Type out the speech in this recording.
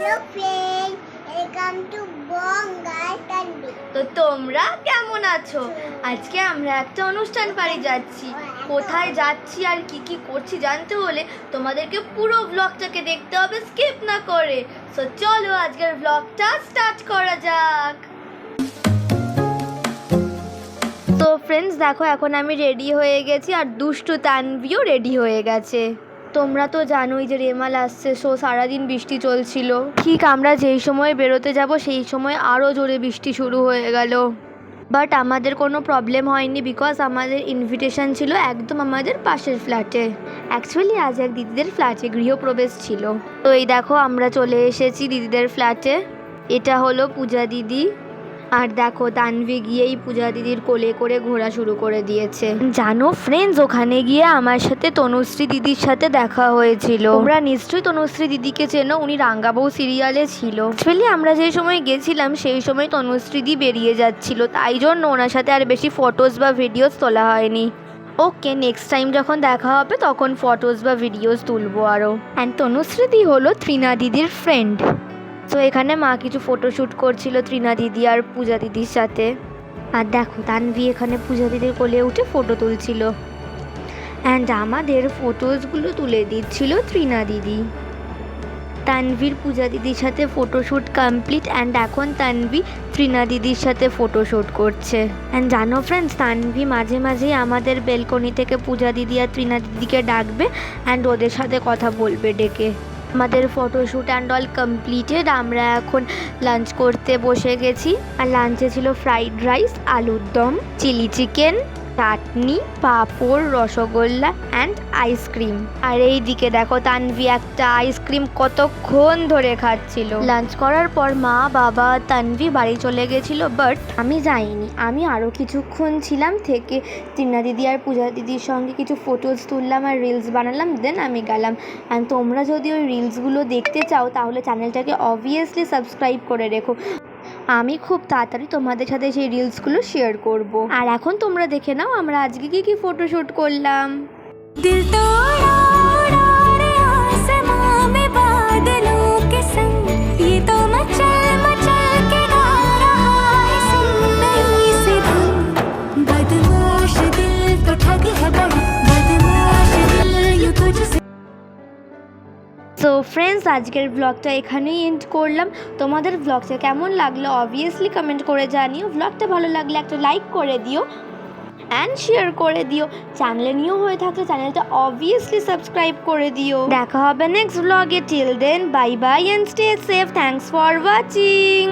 Hello friend তো তোমরা কেমন আছো? আজকে আমরা একটা অনুষ্ঠান বাড়ি যাচ্ছি। কোথায় যাচ্ছি আর কি কি করছি জানতে হলে তোমাদেরকে পুরো ব্লগটাকে দেখতে হবে স্কিপ না করে। তো চলো আজকের ব্লগটা স্টার্ট করা যাক। তো ফ্রেন্ডস দেখো এখন আমি রেডি হয়ে গেছি আর দুষ্টু তানভিও রেডি হয়ে গেছে। তোমরা তো জানোই যে রেমাল আসছে সো সারাদিন বৃষ্টি চলছিল। ঠিক আমরা যেই সময় বেরোতে যাব, সেই সময় আরও জোরে বৃষ্টি শুরু হয়ে গেল। বাট আমাদের কোনো প্রবলেম হয়নি বিকজ আমাদের ইনভিটেশন ছিল একদম আমাদের পাশের ফ্ল্যাটে অ্যাকচুয়ালি আজ এক দিদিদের ফ্ল্যাটে গৃহপ্রবেশ ছিল। তো এই দেখো, আমরা চলে এসেছি দিদিদের ফ্ল্যাটে এটা হলো পূজা দিদি। আর দেখো, তানভি গিয়েই পূজা দিদির কোলে করে ঘোরা শুরু করে দিয়েছে। জানো ফ্রেন্ডস ওখানে গিয়ে আমার সাথে তনুশ্রী দিদির সাথে দেখা হয়েছিল। তোমরা নিশ্চয়ই তনুশ্রী দিদিকে চেনো, উনি রাঙ্গাবউ সিরিয়ালে ছিল। অ্যাকচুয়ালি আমরা যে সময় গেছিলাম, সেই সময় তনুশ্রী দি বেরিয়ে যাচ্ছিল। তাই জন্য ওনার সাথে আর বেশি ফটোস বা ভিডিওস তোলা হয়নি। ওকে নেক্সট টাইম যখন দেখা হবে, তখন ফটোস বা ভিডিওস তুলবো আরও অ্যান্ড তনুশ্রী তনুশ্রীদি হলো ত্রিনা দিদির ফ্রেন্ড তো এখানে মা কিছু ফটোশ্যুট করছিল ত্রিনা দিদি আর পূজা দিদির সাথে। আর দেখো, তানভি এখানে পূজা দিদির কোলে উঠে ফটো তুলছিল। অ্যান্ড আমাদের ফটোসগুলো তুলে দিচ্ছিল ত্রিনা দিদি। তানভীর পূজা দিদির সাথে ফটোশ্যুট কমপ্লিট অ্যান্ড এখন তানভি ত্রিনা দিদির সাথে ফটোশ্যুট করছে। অ্যান্ড জানো ফ্রেন্ডস তানভি মাঝে মাঝেই আমাদের বেলকনি থেকে পূজা দিদি আর ত্রিনা দিদিকে ডাকবে অ্যান্ড ওদের সাথে কথা বলবে ডেকে। আমাদের ফটোশ্যুট অ্যান্ড অল কমপ্লিটেড আমরা এখন লাঞ্চ করতে বসে গেছি। আর লাঞ্চে ছিল ফ্রাইড রাইস আলুর দম chilli chicken chutney, papad, rasgulla and ice cream আর এই দিকে দেখো তানভি একটা আইসক্রিম কতক্ষণ ধরে খাচ্ছিল। লাঞ্চ করার পর মা, বাবা, তানভি বাড়ি চলে গেছিল বাট আমি যাইনি। আমি আরও কিছুক্ষণ ছিলাম থেকে টিনা দিদি আর পূজা দিদির সঙ্গে কিছু ফটোজ তুললাম আর রিলস বানালাম দেন আমি গেলাম। অ্যান্ড তোমরা যদি ওই রিলসগুলো দেখতে চাও, তাহলে চ্যানেলটাকে অবভিয়াসলি সাবস্ক্রাইব করে রেখো। আমি খুব তাড়াতাড়ি তোমাদের সাথে সেই রিলসগুলো শেয়ার করব। আর এখন তোমরা দেখে নাও আমরা আজকে কি কি ফটোশ্যুট করলাম। দিল তো সো ফ্রেন্ডস আজকের ব্লগটা এখানেই এন্ড করলাম। তোমাদের ব্লগটা কেমন লাগল অবভিয়াসলি কমেন্ট করে জানিও। ব্লগটা ভালো লাগলে একটা লাইক করে দিও অ্যান্ড শেয়ার করে দিও। চ্যানেলে নিউ হয়ে থাকলে চ্যানেলটা অবভিয়াসলি সাবস্ক্রাইব করে দিও। দেখা হবে নেক্সট ব্লগে till then bye bye and stay safe thanks for watching